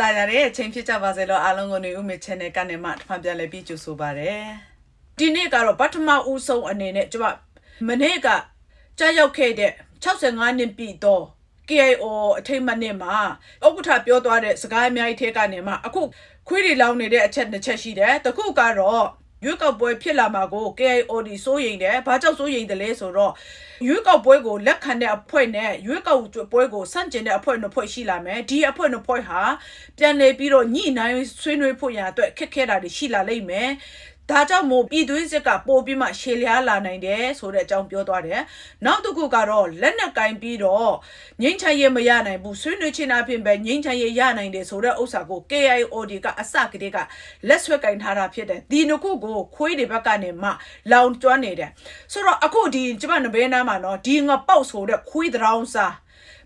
တာရတဲ့အချိန်ဖြစ်ကြပါစေလို့အားလုံးကိုနေဦးမေ channel ကနေမှတစ်ဖန်ပြန်လည်ပြီးကြိုဆိုပါရစေဒီနေ့ကတော့ပထမဦးဆုံးအနေနဲ့ကျွန်မမနေ့ကကြားရောက်ခဲ့တဲ့65နှစ်ပြည့်တော့ KIO အထိတ်မှတ်နှစ်မှာဥက္ကဋ္ဌပြောသွားတဲ့စကားအများကြီးထဲကနေမှအခုခွေးတွေလောင်းနေတဲ့အချက်တစ်ချက်ရှိတယ်တခုကတော့ ရွေးကောက်ပွဲဖြစ်လာမှာကို KIOD စိုးရိမ်တယ်။ဘာကြောင့်စိုးရိမ်တယ်လဲဆိုတော့ရွေးကောက်ပွဲကိုလက်ခံတဲ့အဖွဲ့နဲ့ရွေးကောက်ပွဲကိုစန့်ကျင်တဲ့အဖွဲ့နှစ်ဖွဲ့ရှိလာမယ်။ဒီအဖွဲ့နှစ်ဖွဲ့ဟာပြန်လည်ပြီးတော့ညှိနှိုင်းဆွေးနွေးဖို့ရအတွက်ခက်ခဲတာတွေရှိလာလိမ့်မယ်။ ဒါကြောင့်မို့ပြည်သွေးစစ်ကပို့ပြီးမှရှေလျားလာနိုင်တယ်ဆိုတဲ့အကြောင်းပြောသွားတယ်။နောက်တစ်ခုကတော့လက်နက်ကင်ပြီးတော့ငိမ့်ချရေးမရနိုင်ဘူးဆွေးနွေးချင်းအဖြစ်ပဲငိမ့်ချရေးရနိုင်တယ်ဆိုတဲ့ဥစ္စာကို KIOD ကအစကတည်းကလက်ဆွဲကင်ထားတာဖြစ်တယ်။ဒီနှစ်ခုကိုခွေးတွေဘက်ကနေမှလောင်ကျွမ်းနေတယ်။ဆိုတော့အခုဒီကျမနဘေးနားမှာနော်ဒီငပေါက်ဆိုတဲ့ခွေးတောင်စား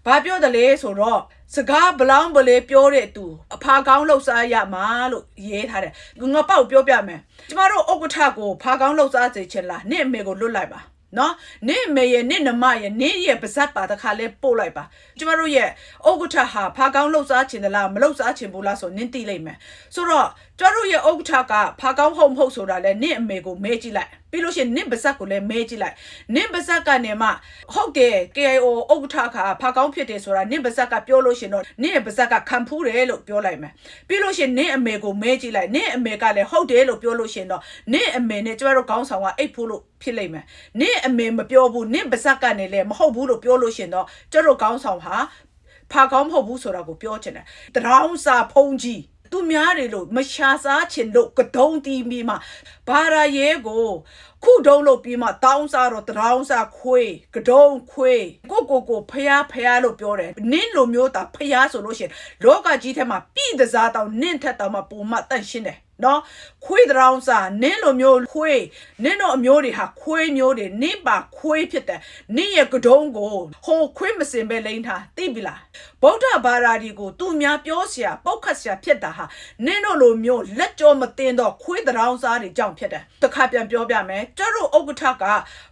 ဘာပြောတယ်လဲဆိုတော့ စကားဘလောင်းဘလေပြောတဲ့သူအဖာကောင်းလှုပ်ရှားရမှာလို့ရေးထားတယ်ငါပေါက်ပြောပြမယ်ကျမတို့ဥက္ကဋ္ဌကိုဖာကောင်းလှုပ်ရှားစေချင်လားနင့်အမေကိုလွတ်လိုက်ပါနော်နင့်မေရဲ့နင့်နမရဲ့နင့်ရဲ့ပါဇက်ပါတခါလဲပို့လိုက်ပါကျမတို့ရဲ့ဥက္ကဋ္ဌဟာဖာကောင်းလှုပ်ရှားချင်သလားမလှုပ်ရှားချင်ဘူးလားဆိုနင့်သိလိမ့်မယ်ဆိုတော့ကျမတို့ရဲ့ဥက္ကဋ္ဌကဖာကောင်းဟုတ်မဟုတ်ဆိုတာလဲနင့်အမေကိုမေးကြည့်လိုက်ပြီးလို့ရှိရင်နင့်ပါဇက်ကိုလည်းမေးကြည့်လိုက်နင့်ပါဇက်ကနေမှဟုတ်တယ် KIO ဥက္ကဋ္ဌကဖာကောင်းဖြစ်တယ်ဆိုတာနင့်ပါဇက်ကပြောလို့ရှိရင်တော့နင့်ပါဇက်ကခံဖူးတယ်လို့ပြောလိုက်မယ်ပြီးလို့ရှိရင်နင့်အမေကိုမေးကြည့်လိုက်နင့်အမေကလည်းဟုတ်တယ်လို့ပြောလို့ရှိရင်တော့နင့်အမေနဲ့ကျမတို့ခေါင်းဆောင်ကအိတ်ဖို့လို့ဖြစ်လိမ့်မယ်နင့်အမေမပြောဘူးနင့်ပါဇက်ကနေလည်းမဟုတ်ဘူးလို့ပြောလို့ရှိရင်တော့ကျတို့ခေါင်းဆောင်ဟာဖာကောင်းမဟုတ်ဘူးဆိုတာကိုပြောချင်တယ်တရောင်းစာဖုံးကြီး သူများတွေလို့မရှာစားချင်လို့ကဒုံတီးပြီးမှဘာရာရဲကိုခုတုံးလို့ပြီးမှတောင်းစားတော့တရောင်းစားခွေးကဒုံခွေးကိုကိုကိုဖျားဖျားလို့ပြောတယ်နင်းလိုမျိုးတာဖျားဆိုလို့ရှိရင်လောကကြီးထဲမှာပြည်တစားတောင်နင့်ထက်တောင်မှပုံမှတန့်ရှင်းတယ်နော်ခွေးတောင်စားနင်းလိုမျိုးခွေးနင်းတို့အမျိုးတွေဟာခွေးမျိုးတွေနင်းပါခွေးဖြစ်တယ်နင်းရဲ့ကဒုံကိုဟိုခွေးမစင်ပဲလိမ့်ထားသိပြီလား ဗုဒ္ဓဘာသာဒီကိုသူများပြောเสียပောက်ခတ်เสียဖြစ်တာဟာနင်းတို့လိုမျိုးလက်ကြောမတင်တော့ခွေးတောင်စားတွေကြောင့်ဖြစ်တယ်တခါပြန်ပြောပြမယ်ကျတို့ဥက္ကဋ္ဌက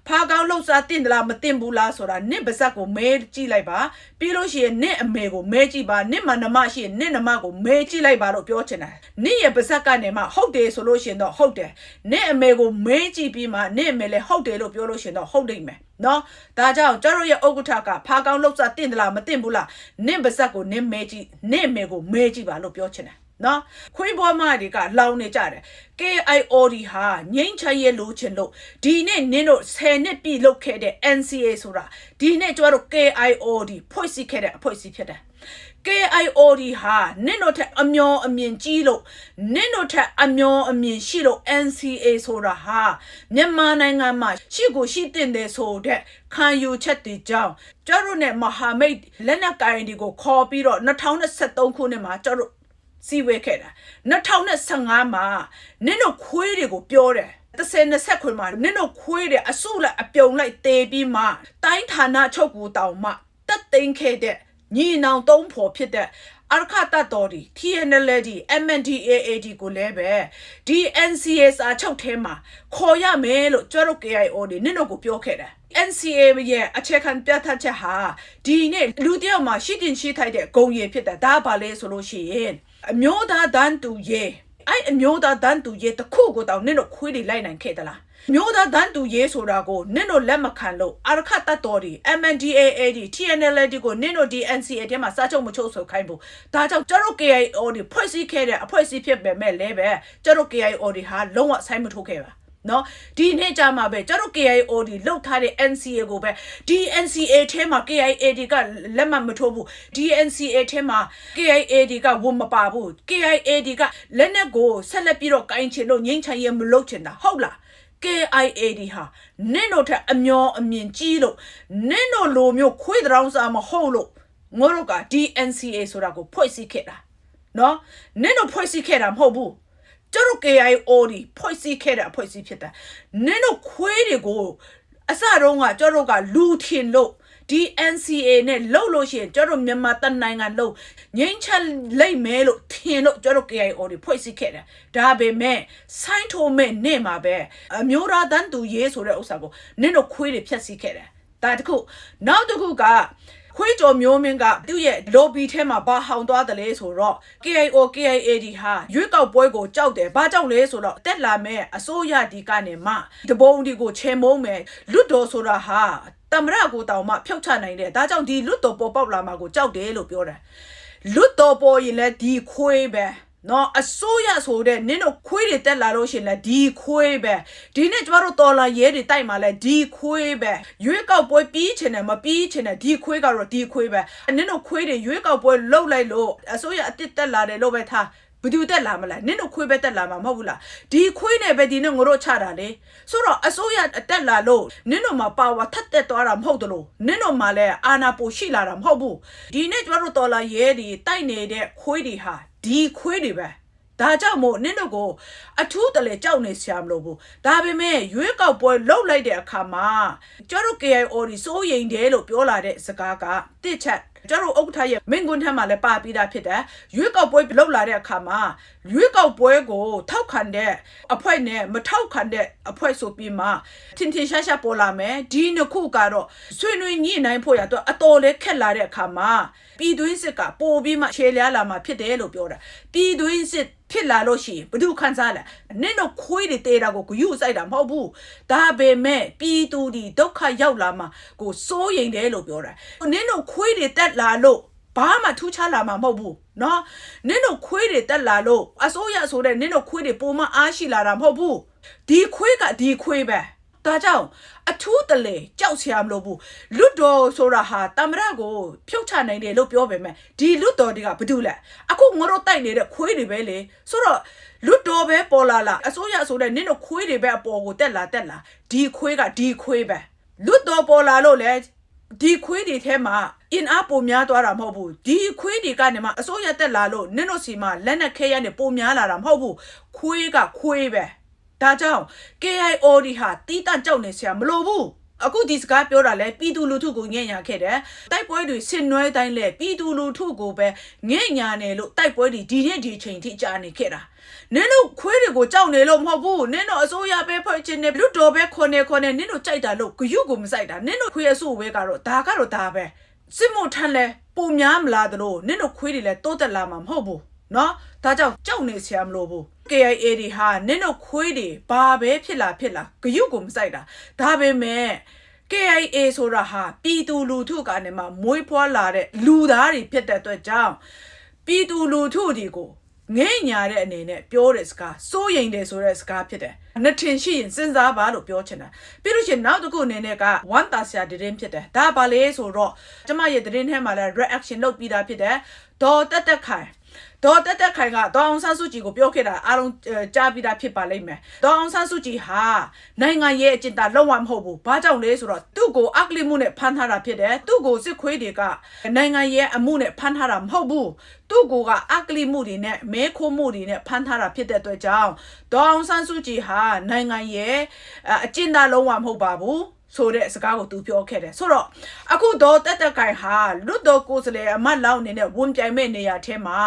ဖာကောင်းလှုပ်စားတင်သလားမတင်ဘူးလားဆိုတာနင့်ပါဇက်ကိုမဲကြည့်လိုက်ပါပြီးလို့ရှိရင်နင့်အမေကိုမဲကြည့်ပါနင့်မနမရှိရင်နင့်နမကိုမဲကြည့်လိုက်ပါလို့ပြောချင်တယ်နင့်ရဲ့ပါဇက်ကနေမှဟုတ်တယ်ဆိုလို့ရှိရင်တော့ဟုတ်တယ်နင့်အမေကိုမဲကြည့်ပြီးမှနင့်အမေလည်းဟုတ်တယ်လို့ပြောလို့ရှိရင်တော့ဟုတ်နိုင်မယ် နော်ဒါကြောင့်ကျတို့ရဲ့ဥက္ကဋ္ဌကဖာကောင်းလှုပ်စားတင်သလားမတင်ဘူးလားနင့်ပါဇက်ကိုနင့်မဲကြည့်နင့်အမေကိုမဲကြည့်ပါလို့ပြောချင်တယ်နော်ခွေးဘွားမတွေကလောင်နေကြတယ် KIOD ဟာငိမ့်ချရဲလိုချင်လို့ဒီနေ့နင်းတို့10နှစ်ပြည့်လုပ်ခဲ့တဲ့ NCA ဆိုတာဒီနေ့ကျတို့ KIOD ဖွဲ့စည်းခဲ့တဲ့အဖွဲ့အစည်းဖြစ်တယ် KIOD ဟာနင့်တို့ထက်အမျောအမြင်ကြီးလို့နင့်တို့ထက်အမျောအမြင်ရှိလို့ NCA ဆိုတာဟာမြန်မာနိုင်ငံမှာရှိကိုရှိတင်တယ်ဆိုတဲ့ခံယူချက်တွေကြောင့်ကျတို့နဲ့မဟာမိတ်လက်နက်ကိုင်တွေကိုခေါ်ပြီးတော့2023ခုနှစ်မှာကျတို့စီဝဲခဲ့တာ2015မှာနင့်တို့ခွေးတွေကိုပြောတယ်30 20ခွင်မှာနင့်တို့ခွေးတယ်အစုလိုက်အပြုံလိုက်တေးပြီးမှတိုင်းဌာနချုပ်ကူတောင်မှတက်သိမ်းခဲ့တဲ့ ညီနောင်သုံးဖော်ဖြစ်တဲ့အာခတတ်တော်ဒီ TNLD MNDAAD ကိုလည်းပဲဒီ NCSR ချုပ်ထဲမှာခေါ်ရမယ်လို့ကျွတ်တို့ KIO နေနင့်တို့ကိုပြောခဲ့တယ် NCA ရဲ့အခြေခံပြဋ္ဌာန်းချက်ဟာဒီနေ့လူတယောက်မှာရှိတင်ရှိထိုက်တဲ့ဂုံရည်ဖြစ်တယ်ဒါပါလေဆိုလို့ရှိရင်အမျိုးသားတန်းတူရဲ့အဲ့အမျိုးသားတန်းတူရဲ့တခုကိုတောင်နင့်တို့ခွေးတွေလိုက်နိုင်ခဲ့သလား မျိုးသားတန်းတူရေးဆိုတာကိုနင့်တို့လက်မခံလို့အာရခတတ်တော်ဒီ MNDAA ဒီ TNLD ကိုနင့်တို့ဒီ NCA ထဲမှာစာချုပ်မချုပ်ဆိုခိုင်းဘူးဒါကြောင့်ကျတို့ KIO ဒီဖွဲ့စည်းခဲ့တဲ့အဖွဲ့အစည်းဖြစ်ပေမဲ့လည်းပဲကျတို့ KIO ဒီဟာလုံးဝဆိုင်းမထုတ်ခဲ့ပါနော်ဒီနေ့ကြမှာပဲကျတို့ KIO ဒီလုတ်ထားတဲ့ NCA ကိုပဲဒီ NCA ထဲမှာ KIA ဒီကလက်မှတ်မထိုးဘူးဒီ NCA ထဲမှာ KIA ဒီကဝန်မပါဘူး KIA ဒီကလက်နက်ကိုဆက်လက်ပြီးတော့ကိုင်းချင်လို့ငိမ့်ချင်ရမလုပ်ချင်တာဟုတ်လား KIAD ဟာနင့်တို့ထက်အမျောအမြင်ကြီးလို့နင့်တို့လိုမျိုးခွေးတောင်စားမဟုတ်လို့ငို့တို့က DNCA ဆိုတာကိုဖွဲ့စည်းခဲ့တာနော်နင့်တို့ဖွဲ့စည်းခဲ့တာမဟုတ်ဘူးကျတို့ KIO ဒီဖွဲ့စည်းခဲ့တဲ့အဖွဲ့အစည်းဖြစ်တာနင့်တို့ခွေးတွေကိုအစတုန်းကကျတို့ကလူထင်လို့ ဒီ NCA နဲ့လှုပ်လို့ရှိရင်ကျတို့မြန်မာတနိုင်ငံလုံးငိမ့်ချက်လိမ့်မယ်လို့ထင်လို့ကျတို့ KIO တွေဖွဲ့စည်းခဲ့တယ်ဒါပေမဲ့ဆိုင်းထိုးမဲ့နေမှာပဲအမျိုးသားတန်းသူရေးဆိုတဲ့ဥစ္စာကိုနင့်တို့ခွေးတွေဖျက်ဆီးခဲ့တယ်ဒါတခုနောက်တစ်ခုကခွေးကြော်မျိုးမင်းကသူ့ရဲ့ lobby ထဲမှာဘာဟောင်သွားတယ်လဲဆိုတော့ KIO KIAD ဟာရွေးကောက်ပွဲကိုကြောက်တယ်ဘာကြောက်လဲဆိုတော့တက်လာမဲ့အစိုးရဒီကနေမှတဘုံဒီကိုချေမုံမယ်လွတ်တော်ဆိုတာဟာ တမရကိုတောင်မှဖြုတ်ချနိုင်တယ်ဒါကြောင့်ဒီလွတ်တော်ပေါ်ပေါက်လာမှာကိုကြောက်တယ်လို့ပြောတယ်လွတ်တော်ပေါ်ရင်လည်းဒီခွေးပဲနော်အစိုးရဆိုတဲ့နင်းတို့ခွေးတွေတက်လာလို့ရှရင်လဲဒီခွေးပဲဒီနေ့ကျမတို့တော်လာရဲတွေတိုက်มาလဲဒီခွေးပဲရွေးကောက်ပွဲပြီးချင်တယ်မပြီးချင်တယ်ဒီခွေးကတော့ဒီခွေးပဲနင်းတို့ခွေးတွေရွေးကောက်ပွဲလှုပ်လိုက်လို့အစိုးရအစ်စ်တက်လာတယ်လို့ပဲထား ဘယ်သူတက်လာမလဲနင်းတို့ခွေးပဲတက်လာမှာမဟုတ်ဘူးလားဒီခွေးနဲ့ပဲဒီနေ့ငါတို့ချတာလေဆိုတော့အစိုးရတက်လာလို့နင်းတို့မှာပါဝါထက်တက်သွားတာမဟုတ်တလို့နင်းတို့မှာလည်းအာနာပိုရှိလာတာမဟုတ်ဘူးဒီနေ့ကျမတို့တော်လာရဲတွေတိုက်နေတဲ့ခွေးတွေဟာဒီခွေးတွေပဲဒါကြောင့်မို့နင့်တို့ကိုအထူးတလဲကြောက်နေဆရာမလို့ဘူးဒါပေမဲ့ရွေးကောက်ပွဲလှုပ်လိုက်တဲ့အခါမှာကျတို့ KIO ဒီစိုးရိမ်တယ်လို့ပြောလာတဲ့စကားကတစ်ချက် ကျတို့ဥက္ကဋ္ဌရဲ့မင်းကွန်းထမ်းမှာလည်းပါပြီးသားဖြစ်တယ်ရွေးကောက်ပွဲလှုပ်လာတဲ့အခါမှာရွေးကောက်ပွဲကိုထောက်ခံတဲ့အဖွဲ့နဲ့မထောက်ခံတဲ့အဖွဲ့ဆိုပြီးမှထင်ထင်ရှားရှားပေါ်လာမယ်ဒီနှစ်ခုကတော့ဆွေးနွေးညှိနှိုင်းဖို့ရတော့အတော်လေးခက်လာတဲ့အခါမှာပြည်တွင်းစစ်ကပိုပြီးမှခြေလျားလာမှာဖြစ်တယ်လို့ပြောတာပြည်တွင်းစစ် ဖြစ်လာလို့ရှိရင်ဘယ်သူခံစားလဲနင့်တို့ခွေးတွေတဲတာကိုဂယုဆိုင်တာမဟုတ်ဘူးဒါပေမဲ့ပြည်သူဒီဒုက္ခရောက်လာမှာကိုစိုးရိမ်တယ်လို့ပြောတာနင့်တို့ခွေးတွေတက်လာလို့ဘာမှထူးခြားလာမှာမဟုတ်ဘူးနော်နင့်တို့ခွေးတွေတက်လာလို့အစိုးရဆိုတဲ့နင့်တို့ခွေးတွေပုံမအားရှိလာတာမဟုတ်ဘူးဒီခွေးကဒီခွေးပဲ ဒါကြောင့်အထူးတလေကြောက်စရာမလိုဘူးလွတ်တော်ဆိုတာဟာတမရကိုဖြုတ်ချနိုင်တယ်လို့ပြောပေမဲ့ဒီလွတ်တော်တွေကဘာတူလဲအခုငါတို့တိုက်နေတဲ့ခွေးတွေပဲလေဆိုတော့လွတ်တော်ပဲပေါ်လာလာအစိုးရဆိုတဲ့နင့်တို့ခွေးတွေပဲအပေါ်ကိုတက်လာတက်လာဒီခွေးကဒီခွေးပဲလွတ်တော်ပေါ်လာလို့လေဒီခွေးတွေထဲမှာအင်အားပုံများသွားတာမဟုတ်ဘူးဒီခွေးတွေကနေမှအစိုးရတက်လာလို့နင့်တို့စီမှာလက်နက်ခဲရနေပုံများလာတာမဟုတ်ဘူးခွေးကခွေးပဲ ဒါကြောင့် KIO ဒီဟာတီးတန့်ကြောက်နေဆရာမလိုဘူးအခုဒီစကားပြောတာလဲပြည်သူလူထုကိုငဲ့ညာခဲ့တယ်တိုက်ပွဲတွေဆင်နွှဲတိုင်းလဲပြည်သူလူထုကိုပဲငဲ့ညာနေလို့တိုက်ပွဲတွေဒီနေ့ဒီချိန်ထိကြာနေခဲ့တာနင်တို့ခွေးတွေကိုကြောက်နေလို့မဟုတ်ဘူးနင်တို့အစိုးရပဲဖွဲ့ချင်တယ်လူတော်ပဲခွန်နေခွန်နေနင်တို့ကြိုက်တာလို့ဂယုကိုမစိုက်တာနင်တို့ခွေးအဆိုးဝဲကတော့ဒါကတော့ဒါပဲစစ်မို့ထမ်းလဲပုံများမလားတလို့နင်တို့ခွေးတွေလဲတိုးတက်လာမှာမဟုတ်ဘူးနော်ဒါကြောင့်ကြောက်နေဆရာမလိုဘူး KIA တွေဟာနင့်တို့ခွေးတွေဘာပဲဖြစ်လာဖြစ်လာဂယုကိုမစိုက်တာဒါပေမဲ့ KIA ဆိုတာဟာပြည်သူလူထုကနေမှမွေးဖွားလာတဲ့လူသားတွေဖြစ်တဲ့အတွက်ကြောင့်ပြည်သူလူထုတွေကိုငဲ့ညာတဲ့အနေနဲ့ပြောတဲ့စကားစိုးရိမ်တယ်ဆိုတဲ့စကားဖြစ်တယ်။နှစ်ထင်ရှိရင်စဉ်းစားပါလို့ပြောချင်တာ။ပြီးလို့ရှိရင်နောက်တစ်ခုအနေနဲ့ကဝမ်တာဆရာတရင်ဖြစ်တယ်။ဒါပါလေဆိုတော့ကျမရဲ့တရင်ထဲမှာလည်း reaction လုပ်ပြီးသားဖြစ်တယ်။ဒေါ်တက်တက်ခိုင် ဒေါ်တက်တက်ခိုင်ကဒေါ်အောင်ဆန်းစုကြည်ကိုပြောခဲ့တာအားလုံးကြားပြီးသားဖြစ်ပါလိမ့်မယ်ဒေါ်အောင်ဆန်းစုကြည်ဟာနိုင်ငံရဲ့အကျင့်တာလုံးဝမဟုတ်ဘူးဘာကြောင့်လဲဆိုတော့သူ့ကိုအကလိမှုနဲ့ဖမ်းထားတာဖြစ်တယ်သူ့ကိုစစ်ခွေးတွေကနိုင်ငံရဲ့အမှုနဲ့ဖမ်းထားတာမဟုတ်ဘူးသူ့ကိုကအကလိမှုတွေနဲ့မဲခိုးမှုတွေနဲ့ဖမ်းထားတာဖြစ်တဲ့အတွက်ကြောင့်ဒေါ်အောင်ဆန်းစုကြည်ဟာနိုင်ငံရဲ့အကျင့်တာလုံးဝမဟုတ်ပါဘူး ဆိုတဲ့စကားကိုသူပြောခဲ့တယ်ဆိုတော့အခုတော့တက်တက်ကိုင်ဟာလွတ်တော်ကိုယ်စလဲအမတ်လောင်းနေတဲ့ဝန်ပြိုင်မဲ့နေရာထဲမှာ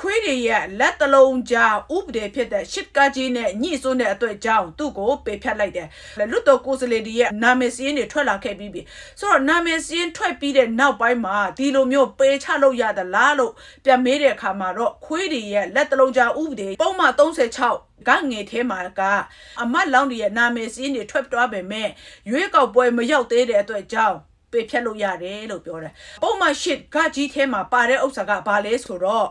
ခွေးတွေရဲ့လက်တလုံးကြားဥပဒေဖြစ်တဲ့ရှစ်ကားကြီးနဲ့ညှိစွန်းတဲ့အတွက်ကြောင့်သူ့ကိုပေဖြတ်လိုက်တယ်လွတ်တော်ကိုယ်စလဲဒီရဲ့နာမည်စည်းတွေထွက်လာခဲ့ပြီးပြီဆိုတော့နာမည်စည်းထွက်ပြီးတဲ့နောက်ပိုင်းမှာဒီလိုမျိုးပေချလို့ရသလားလို့ပြန်မေးတဲ့အခါမှာတော့ခွေးတွေရဲ့လက်တလုံးကြားဥပဒေပုံမှန်36 ကငယ်ထဲမှာကအမတ်လောင်းတွေရဲ့နာမည်စည်းတွေထွက်သွားပေမဲ့ရွေးကောက်ပွဲမရောက်သေးတဲ့အတွက်ကြောင့်ပေဖြတ်လို့ရတယ်လို့ပြောတယ်။ပုံမှန်ရှစ်ကကြီးထဲမှာပါတဲ့ဥစ္စာကဘာလဲဆိုတော့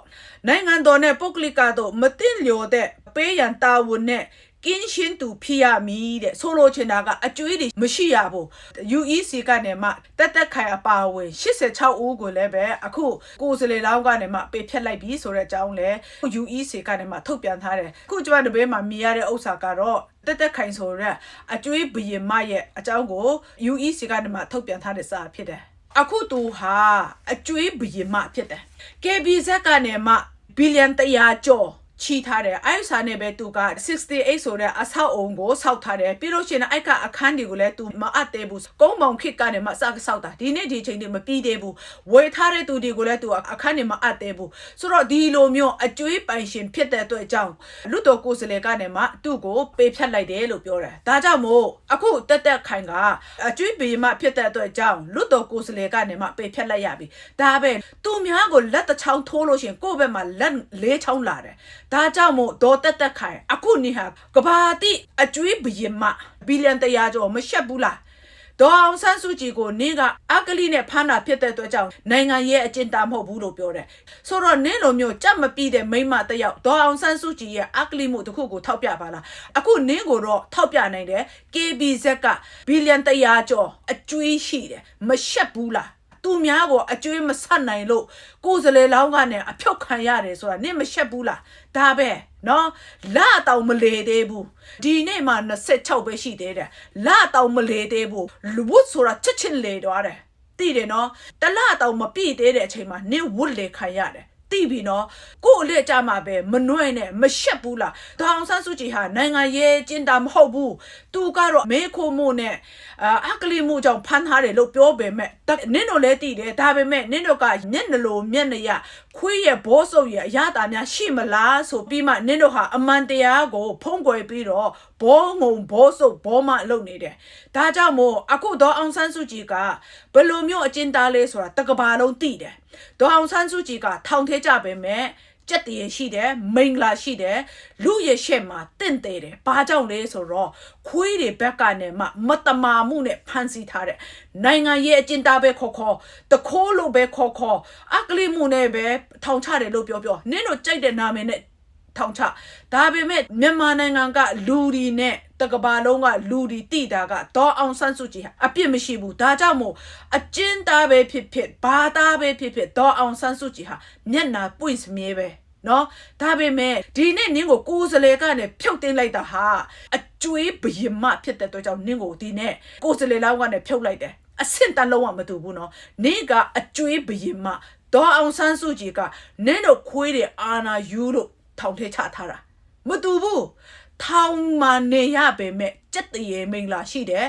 နိုင်ငံတော်နဲ့ပုဂ္ဂလိကတို့မတင်လျော်တဲ့ပေးရန်တာဝန်နဲ့ ကင်းရှင်းသူဖြစ်ရမည်တဲ့ဆိုလိုချင်တာကအကျွေးတွေမရှိရဘူး UEC ကနေမှတက်တက်ခိုင်အပါအဝင်86ဦးကိုလည်းပဲအခုကိုယ်စလေလောင်းကနေမှပေဖြတ်လိုက်ပြီဆိုတဲ့အကြောင်းလဲ UEC ကနေမှထုတ်ပြန်ထားတယ်အခုကျွန်တော်တပည့်မှာမြင်ရတဲ့ဥစ္စာကတော့တက်တက်ခိုင်ဆိုတဲ့အကျွေးဘရင်မရဲ့အကြောင်းကို UEC ကနေမှထုတ်ပြန်ထားတဲ့စာဖြစ်တယ်အခုသူဟာအကျွေးဘရင်မဖြစ်တယ် KBZ ကနေမှဘီလီယံ100ကျော် ချီထားတယ်အဲ့စာနဲ့ပဲသူက68ဆိုတဲ့အဆောက်အုံကိုစောက်ထားတယ်ပြီးလို့ရှိရင်အဲ့ကအခန်းတွေကိုလည်းသူမအပ်သေးဘူးကုန်းပေါင်ခစ်ကနေမှစကစောက်တာဒီနေ့ဒီချိန်တွေမပြီးသေးဘူးဝေထားတဲ့သူတွေကိုလည်းသူအခန်းတွေမအပ်သေးဘူးဆိုတော့ဒီလိုမျိုးအကျွေးပိုင်ရှင်ဖြစ်တဲ့အတွက်ကြောင့်လူတော်ကိုယ်စလေကနေမှသူ့ကိုပေးဖြတ်လိုက်တယ်လို့ပြောတယ်ဒါကြောင့်မို့အခုတက်တက်ခိုင်ကအကျွေးပေမှဖြစ်တဲ့အတွက်ကြောင့်လူတော်ကိုယ်စလေကနေမှပေးဖြတ်လိုက်ရပြီဒါပဲသူများကိုလက်တစ်ချောင်းထိုးလို့ရှိရင်ကိုယ့်ဘက်မှာလက်လေးချောင်းလာတယ်ဒါကြောင့်မို့ဒေါ်တက်တက်ခိုင်အခုနေဟာကဘာတိအကျွေးဘရင်မဘီလီယံတရာကျော်မရှက်ဘူးလားဒေါ်အောင်ဆန်းစုကြည်ကိုနင်းကအကလိနဲ့ဖမ်းတာဖြစ်တဲ့အတွက်ကြောင့်နိုင်ငံရဲ့အကျဉ်းသားမဟုတ်ဘူးလို့ပြောတယ်။ဆိုတော့နင်းလိုမျိုးကြက်မပြီးတဲ့မိမတယောက်ဒေါ်အောင်ဆန်းစုကြည်ရဲ့အကလိမှုတစ်ခုကိုထောက်ပြပါလား။အခုနင်းကိုတော့ထောက်ပြနိုင်တယ် KBZ ကဘီလီယံတရာကျော်အကျွေးရှိတယ်မရှက်ဘူးလား။ သူများကိုအကျွေးမဆက်နိုင်လို့ကိုယ်စလေလောင်းကနေအဖြုတ်ခံရတယ်ဆိုတာနင့်မရှက်ဘူးလားဒါပဲနော်လာတောင်မလေသေးဘူးဒီနေ့မှ26ပဲရှိသေးတယ်လာတောင်မလေသေးဘူးလူဝတ်ဆိုတာချက်ချင်းလေသွားတယ်သိတယ်နော်တလတောင်မပြည့်သေးတဲ့အချိန်မှာနင့်ဝတ်လေခံရတယ် တိပြီနော်ကို့အလက်ကြမှာပဲမနှွဲ့နဲ့မရှက်ဘူးလားဒေါအောင်ဆန်းစုကြည်ဟာနိုင်ငံရေးကျင်းတာမဟုတ်ဘူးသူကတော့မဲခိုးမှုနဲ့အာအကလိမှုကြောင့်ဖမ်းထားတယ်လို့ပြောပေမဲ့နင့်တို့လည်းတည်တယ်ဒါပေမဲ့နင့်တို့ကမျက်နှလိုမျက်နှရ ခွေးရဲ့ဘောစုပ်ရဲ့အရသာများရှိမလားဆိုပြီးမှနင့်တို့ဟာအမှန်တရားကို ဖုံးကွယ်ပြီးတော့ဘောငုံဘောစုပ်ဘောမလုပ်နေတယ်ဒါကြောင့်မို့အခုတော့အောင်ဆန်းစုကြည်ကဘယ်လိုမျိုးအကျဉ်းသားလေးဆိုတာတကဘာလုံးတည်တယ်ဒေါ်အောင်ဆန်းစုကြည်ကထောင်ထဲကြပေမဲ့ ကြက်တရရှိတယ်မိန်လာရှိတယ်လူရဲ့ရှက်မှာတင့်တယ်တယ်ဘာကြောင့်လဲဆိုတော့ခွေးတွေဘက်ကနေမှမတမာမှုနဲ့ဖန်ဆီးထားတဲ့နိုင်ငံရဲ့အကျဉ်းသားပဲခေါ်ခေါ်တခိုးလိုပဲခေါ်ခေါ်အကလိမှုနဲ့ပဲထောင်ချတယ်လို့ပြောပြောနင်းတို့ကြိုက်တဲ့နာမည်နဲ့ ထောင်ချဒါပေမဲ့မြန်မာနိုင်ငံကလူဒီနဲ့တကဘာလုံးကလူဒီတိတာကဒေါ်အောင်ဆန်းစုကြည်ဟာအပြစ်မရှိဘူးဒါကြောင့်မို့အကျဉ်းသားပဲဖြစ်ဖြစ်ဘာသားပဲဖြစ်ဖြစ်ဒေါ်အောင်ဆန်းစုကြည်ဟာမျက်နာပွင့်စမြဲပဲနော်ဒါပေမဲ့ဒီနေ့နင်းကိုကိုယ်စလဲကနေဖြုတ်တင်လိုက်တာဟာအကျွေးဘယင်မဖြစ်တဲ့အတွက်ကြောင့်နင်းကိုဒီနေ့ကိုယ်စလဲလောက်ကနေဖြုတ်လိုက်တယ်အဆင့်တန်းလုံးဝမတူဘူးနော်နင်းကအကျွေးဘယင်မဒေါ်အောင်ဆန်းစုကြည်ကနင်းတို့ခွေးတဲ့အာနာယူလို့ ထောင်ထဲချထားတာမတူဘူးထောင်မှာနေရပေမဲ့စက်တရေမိန်လာရှိတယ်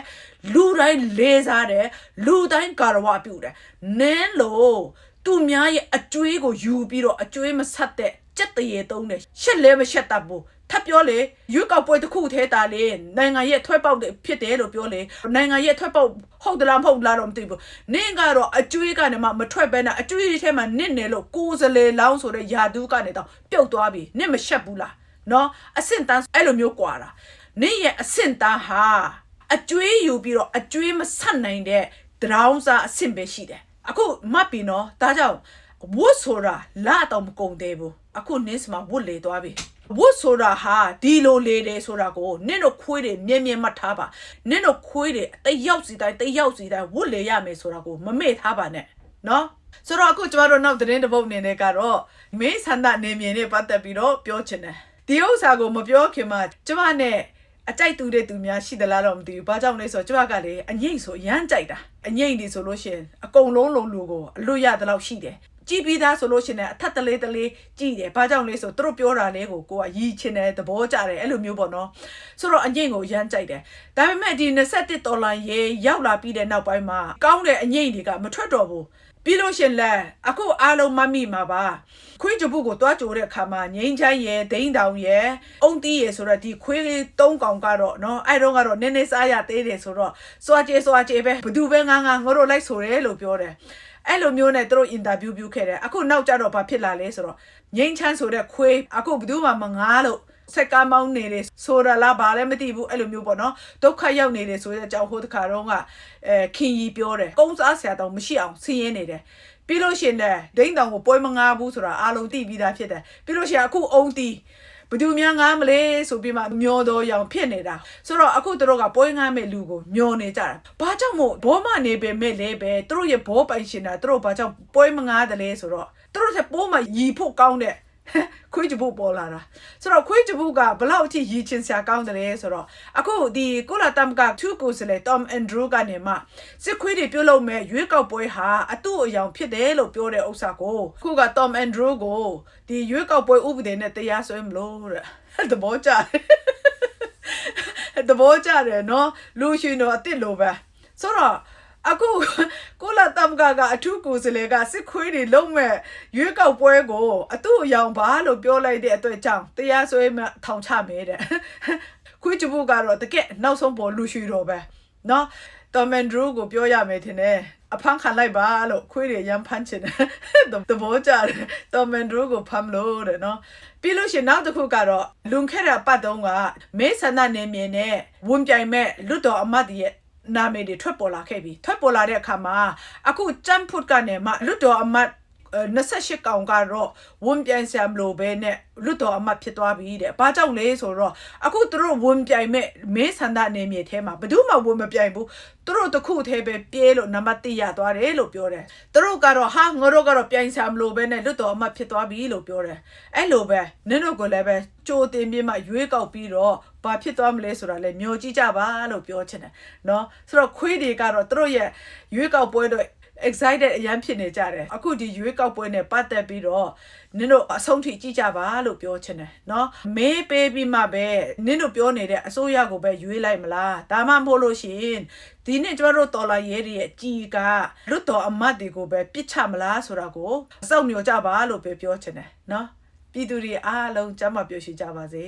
လူတိုင်းလေးစားတယ်လူတိုင်းကာရဝပြုတယ်နင်းလို့သူများရဲ့အကျွေးကိုယူပြီးတော့အကျွေးမဆက်တဲ့စက်တရေသုံးတယ်ရှက်လဲမရှက်တတ်ဘူး ထပ်ပြောလေရွေးကောက်ပွဲတစ်ခုထဲတာလေနိုင်ငံရဲ့ထွဲပေါက်တဲ့ဖြစ်တယ်လို့ပြောလေနိုင်ငံရဲ့ထွဲပေါက်ဟုတ်သလားမဟုတ်လားတော့မသိဘူးနင့်ကတော့အကျွေးကနေမှမထွက်ဘဲနဲ့အကျွေးထဲမှာနင့်နေလို့ကိုယ်စလေလောင်းဆိုတဲ့ယာဒူးကနေတော့ပြုတ်သွားပြီနင့်မရှက်ဘူးလားနော်အဆင့်တန်းအဲ့လိုမျိုးကွာတာနင့်ရဲ့အဆင့်တန်းဟာအကျွေးယူပြီးတော့အကျွေးမဆက်နိုင်တဲ့ဒရောင်းစားအဆင့်ပဲရှိတယ်အခုမှတ်ပြီနော်ဒါကြောင့်ဝတ်ဆိုတာလာတော့မကုန်သေးဘူးအခုနင်းစမှာဝတ်လေသွားပြီ ဝတ်ဆိုတာဟာဒီလိုလေတယ်ဆိုတာကိုနင့်တို့ခွေးတွေမြင်မြင်မှတ်ထားပါနင့်တို့ခွေးတွေတယောက်စီတိုင်းတယောက်စီတိုင်းဝတ်လေရမယ်ဆိုတာကိုမမေ့ထားပါနဲ့နော်ဆိုတော့အခုကျမတို့နောက်သတင်းတစ်ပုဒ်အနေနဲ့ကတော့မင်းဆန္ဒနေမြင်နဲ့ပတ်သက်ပြီးတော့ပြောချင်တယ်ဒီဥစ္စာကိုမပြောခင်မှာကျမနဲ့အကြိုက်တူတဲ့သူများရှိသလားတော့မသိဘူး။ဘာကြောင့်လဲဆိုတော့ကျမကလေအငိမ့်ဆိုရမ်းကြိုက်တာ။အငိမ့်ဒီဆိုလို့ရှိရင်အကုန်လုံးလုံးလူကိုအလွတ်ရတဲ့လောက်ရှိတယ်။ ကြည်ပြီးသားဆိုလို့ရှိရင်အထက်တလေးတလေးကြည်တယ်။ဘာကြောင့်လဲဆိုသူတို့ပြောတာလေးကိုကိုကရီးချင်တယ်သဘောကျတယ်အဲ့လိုမျိုးပေါ့နော်။ဆိုတော့အငိမ့်ကိုရမ်းကြိုက်တယ်။ဒါပေမဲ့ဒီ21ဒေါ်လာရေရောက်လာပြီးတဲ့နောက်ပိုင်းမှာကောင်းတဲ့အငိမ့်တွေကမထွက်တော့ဘူး။ ပြီးလို့ရှင်လဲအခုအားလုံးမမိမှာပါခွေးကြပုကိုတွားကြိုတဲ့အခါမှာငိမ့်ချမ်းရယ်ဒိန်းတောင်ရယ်အုံတီးရယ်ဆိုတော့ဒီခွေးသုံးကောင်ကတော့နော်အဲ့တော့ကတော့နည်းနည်းစားရသေးတယ်ဆိုတော့စွာကျေစွာကျေပဲဘသူပဲငန်းငန်းငါတို့လိုက်ဆိုတယ်လို့ပြောတယ်အဲ့လိုမျိုးနဲ့သူတို့အင်တာဗျူးပြုခဲ့တယ်အခုနောက်ကြတော့ဘာဖြစ်လာလဲဆိုတော့ငိမ့်ချမ်းဆိုတဲ့ခွေးအခုဘသူမှမငားလို့ စက်ကားမောင်းနေတယ်ဆိုတာလားဘာလဲမသိဘူးအဲ့လိုမျိုးပေါ့နော်ဒုက္ခရောက်နေတယ်ဆိုတဲ့အကြောင်းဟိုတခါတော့ကအဲခင်ကြီးပြောတယ်ကုန်းစားဆရာတောင်မရှိအောင်ဆင်းရဲနေတယ်ပြီးလို့ရှိရင်လည်းဒိန်းတောင်ကိုပွဲမငားဘူးဆိုတာအားလုံးသိပြီးသားဖြစ်တယ်ပြီးလို့ရှိရင်အခုအုံတီဘသူများငားမလဲဆိုပြီးမှမျောတော့ရောင်ဖြစ်နေတာဆိုတော့အခုတို့ကပွဲငားမဲ့လူကိုမျောနေကြတာဘာကြောင့်မို့ဘောမနေပေမဲ့လည်းပဲတို့ရဲ့ဘောပိုင်ရှင်တာတို့ဘာကြောင့်ပွဲမငားတယ်လဲဆိုတော့တို့ရဲ့ပိုးမှာရီဖို့ကောင်းတဲ့ ခွေးကြဘူးပေါ်လာတာဆိုတော့ခွေးကြဘူးကဘလောက်အထိရည်ချင်းစရာကောင်းတယ်လဲဆိုတော့အခုဒီကိုလာတမ်ကသူကိုစလေ Tom Andrew ကနေမှစစ်ခွေးတွေပြုတ်လို့မဲ့ရွေးကောက်ပွဲဟာအတူအယောင်ဖြစ်တယ်လို့ပြောတဲ့ဥစ္စာကိုခုက Tom Andrew ကိုဒီရွေးကောက်ပွဲဥပဒေနဲ့တရားစွဲမလို့တဲ့သဘောကျတယ်သဘောကျတယ်နော်လူရှင်တော့အစ်စ်လိုပဲဆိုတော့ အခုကိုလာတမ်ကကအထူးကိုယ်စလေကစစ်ခွေးတွေလုံးမဲ့ရွေးကောက်ပွဲကိုအတူအယောင်ပါလို့ပြောလိုက်တဲ့အတွက်ကြောင့်တရားစွဲမှထောင်ချမယ်တဲ့ခွေးချဘူးကတော့တကက်နောက်ဆုံးပေါ်လူရှိတော့ပဲနော်တော်မန်ဒရူကိုပြောရမယ်ထင်တယ်အဖမ်းခံလိုက်ပါလို့ခွေးတွေရမ်းဖမ်းချင်တယ်သဘောကျတယ်တော်မန်ဒရူကိုဖမ်းလို့တဲ့နော်ပြီးလို့ရှိရင်နောက်တစ်ခုကတော့လွန်ခဲ့တဲ့အပတ်တုန်းကမဲဆန္ဒနယ်မြေနဲ့ဝန်ပြိုင်မဲ့လွတ်တော်အမတ်ရဲ့ နာမည်တွေထွက်ပေါ်လာခဲ့ပြီထွက်ပေါ်လာတဲ့အခါမှာအခုကြမ်းဖုတ်ကနေမှလွတ်တော်အမတ် 28ကောင်ကတော့ဝန်ပြိုင်ဆရာမလို့ပဲနဲ့လွတ်တော်အမတ်ဖြစ်သွားပြီတဲ့။ဘာကြောင့်လဲဆိုတော့အခုသူတို့ဝန်ပြိုင်မဲ့မင်းဆန္ဒနယ်မြေထဲမှာဘယ်သူမှဝန်မပြိုင်ဘူး။သူတို့တခုတည်းပဲပြေးလို့နံပါတ်1ရသွားတယ်လို့ပြောတယ်။သူတို့ကတော့ဟာငါတို့ကတော့ပြိုင်ဆရာမလို့ပဲနဲ့လွတ်တော်အမတ်ဖြစ်သွားပြီလို့ပြောတယ်။အဲ့လိုပဲနင်တို့ကလည်းပဲကြိုတင်ပြီးမှရွေးကောက်ပြီးတော့ဘာဖြစ်သွားမလဲဆိုတာလည်းမျှော်ကြည့်ကြပါလို့ပြောချင်တယ်။နော်ဆိုတော့ခွေးတွေကတော့သူတို့ရဲ့ရွေးကောက်ပွဲတော့ excited အရန်ဖြစ်နေကြတယ်အခုဒီရွေးကောက်ပွဲနဲ့ပတ်သက်ပြီးတော့နင်တို့အဆုံးထိကြည့်ကြပါလို့ပြောချင်တယ်เนาะမေးပေးပြီးမှပဲနင်တို့ပြောနေတဲ့အစိုးရကိုပဲရွေးလိုက်မလားဒါမှမဟုတ်လို့ရှိရင်ဒီနေ့ကျမတို့တော်လာရဲတွေရဲ့အကြီးကလွတ်တော်အမတ်တွေကိုပဲပြစ်ချမလားဆိုတာကိုစောင့်မျှော်ကြပါလို့ပဲပြောချင်တယ်เนาะပြည်သူတွေအားလုံးကျမ်းမာပျော်ရွှင်ကြပါစေ